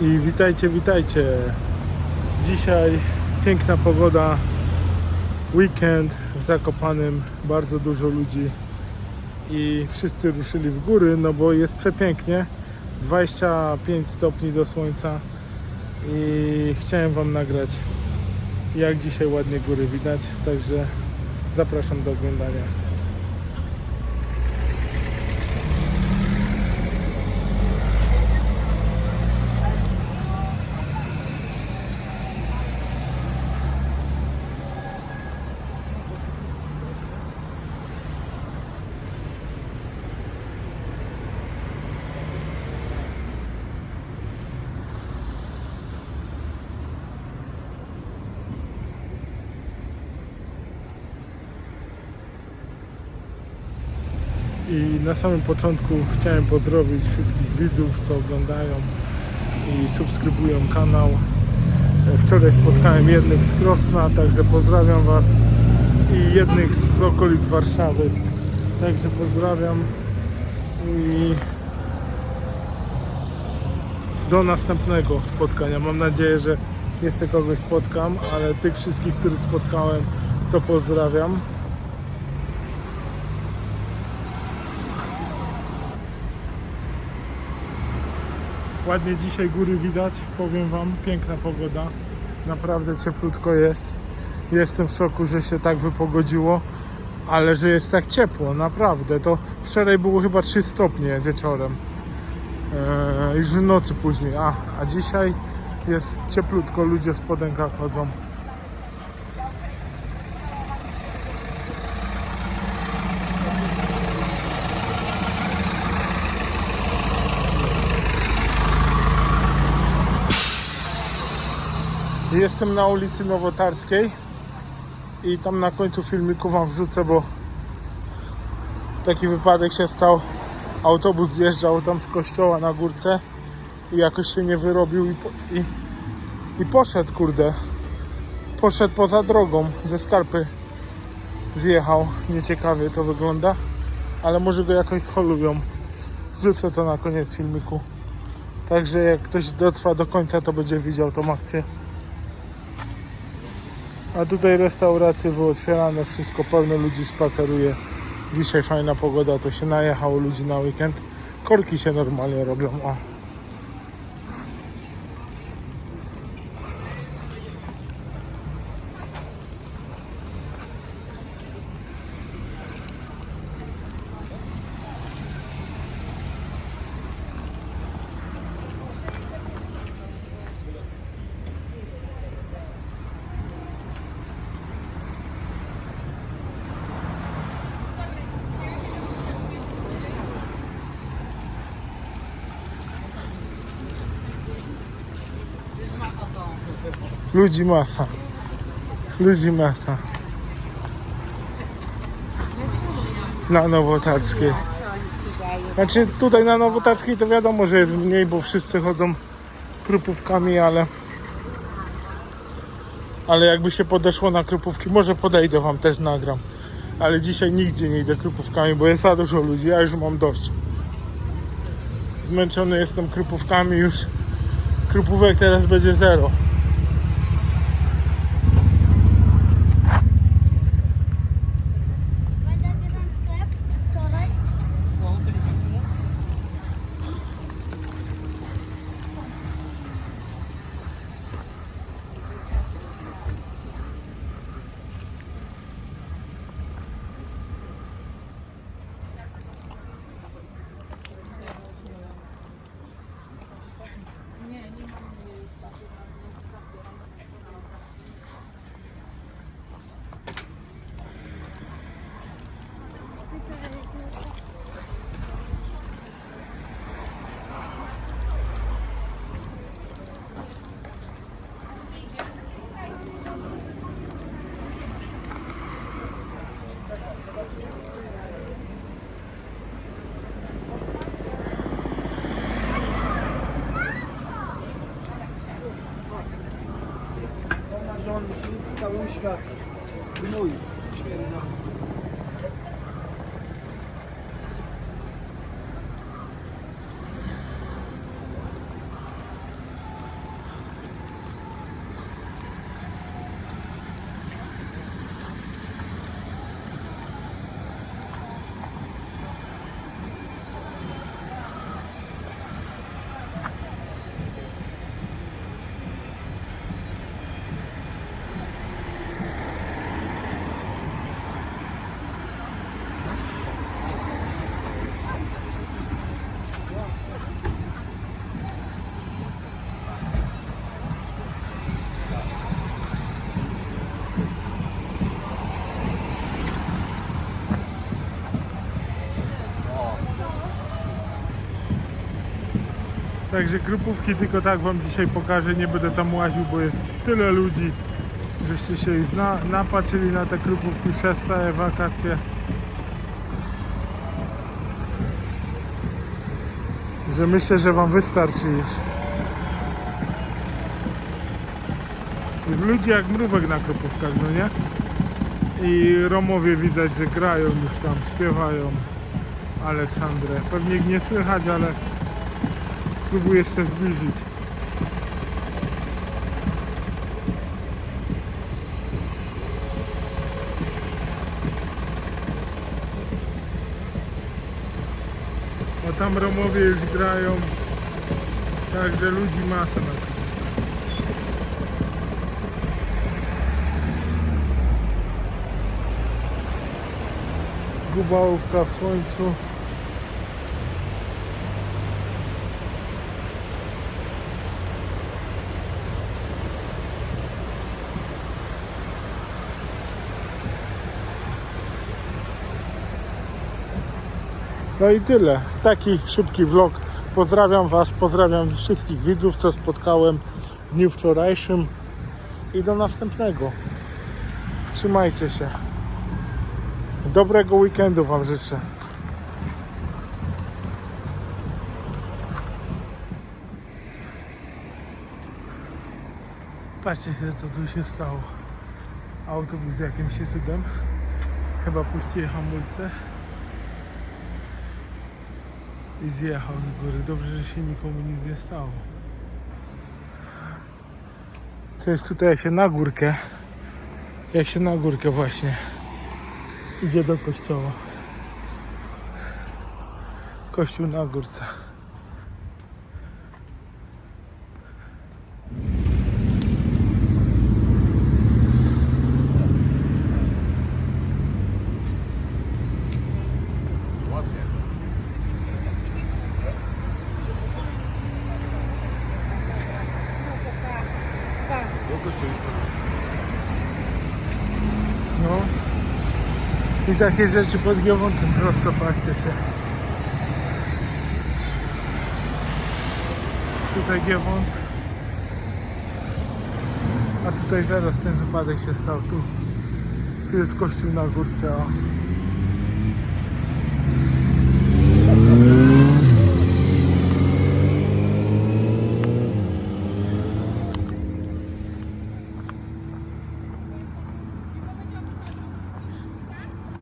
I witajcie, witajcie. Dzisiaj piękna pogoda, weekend w Zakopanym, bardzo dużo ludzi i wszyscy ruszyli w góry, no bo jest przepięknie. 25 stopni do słońca i chciałem Wam nagrać jak dzisiaj ładnie góry widać, także zapraszam do oglądania. I na samym początku chciałem pozdrowić wszystkich widzów, co oglądają i subskrybują kanał. Wczoraj spotkałem jednych z Krosna, także pozdrawiam Was i jednych z okolic Warszawy. Także pozdrawiam i do następnego spotkania. Mam nadzieję, że jeszcze kogoś spotkam, ale tych wszystkich, których spotkałem, to pozdrawiam. Ładnie dzisiaj góry widać, powiem Wam, piękna pogoda, naprawdę cieplutko jest. Jestem w szoku, że się tak wypogodziło, ale że jest tak ciepło, naprawdę. To wczoraj było chyba 3 stopnie wieczorem, eee, już w nocy później, a, a dzisiaj jest cieplutko, ludzie w spodenkach chodzą. Jestem na ulicy Nowotarskiej i tam na końcu filmiku Wam wrzucę, bo taki wypadek się stał. Autobus zjeżdżał tam z kościoła na górce i jakoś się nie wyrobił i, i, i poszedł, kurde. Poszedł poza drogą, ze skarpy zjechał. Nieciekawie to wygląda, ale może go jakoś scholują. Wrzucę to na koniec filmiku. Także jak ktoś dotrwa do końca, to będzie widział tą akcję. A tutaj restauracje były otwierane, wszystko pełno ludzi spaceruje. Dzisiaj fajna pogoda, to się najechało ludzi na weekend. Korki się normalnie robią. O. Ludzi masa. Ludzi masa. Na Nowotarskiej. Znaczy tutaj na Nowotarskiej to wiadomo, że jest mniej, bo wszyscy chodzą krupówkami, ale ale jakby się podeszło na krupówki, może podejdę wam też nagram. Ale dzisiaj nigdzie nie idę krupówkami, bo jest za dużo ludzi, ja już mam dość. Zmęczony jestem krupówkami już. Krupówek teraz będzie zero. Başka. Bunu uyuyor. Także grupówki tylko tak wam dzisiaj pokażę, nie będę tam łaził, bo jest tyle ludzi, żeście się na, napatrzyli na te grupówki przez całe wakacje. Że myślę, że wam wystarczy już. Jest ludzi jak mrówek na grupówkach, no nie? I Romowie widać, że grają już tam, śpiewają Aleksandrę. Pewnie ich nie słychać, ale spróbuję jeszcze zbliżyć. A tam Romowie już grają, także ludzi masa na tym. Gubałówka w słońcu. No i tyle. Taki szybki vlog. Pozdrawiam Was, pozdrawiam wszystkich widzów, co spotkałem w dniu wczorajszym i do następnego. Trzymajcie się. Dobrego weekendu Wam życzę. Patrzcie co tu się stało. Autobus jakimś cudem. Chyba puścili hamulce. I zjechał z góry. Dobrze, że się nikomu nic nie stało. To jest tutaj jak się na górkę. Jak się na górkę właśnie idzie do kościoła. Kościół na górce. No. I takie rzeczy pod Giewonkiem prosto, patrzcie się. Tutaj Giewont. A tutaj zaraz ten wypadek się stał. Tu, tu jest kościół na górce. O.